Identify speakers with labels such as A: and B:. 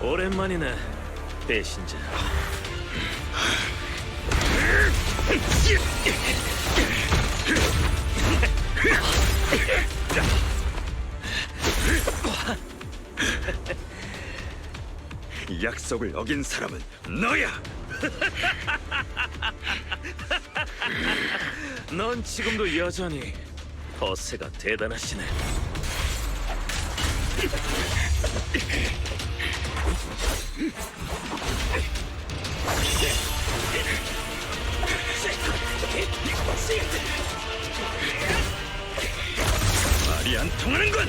A: 오랜만이네, 배신자.
B: 약속을 어긴 사람은 너야.
A: 넌 지금도 여전히 허세가 대단하시네.
B: 말이 안 통하는군.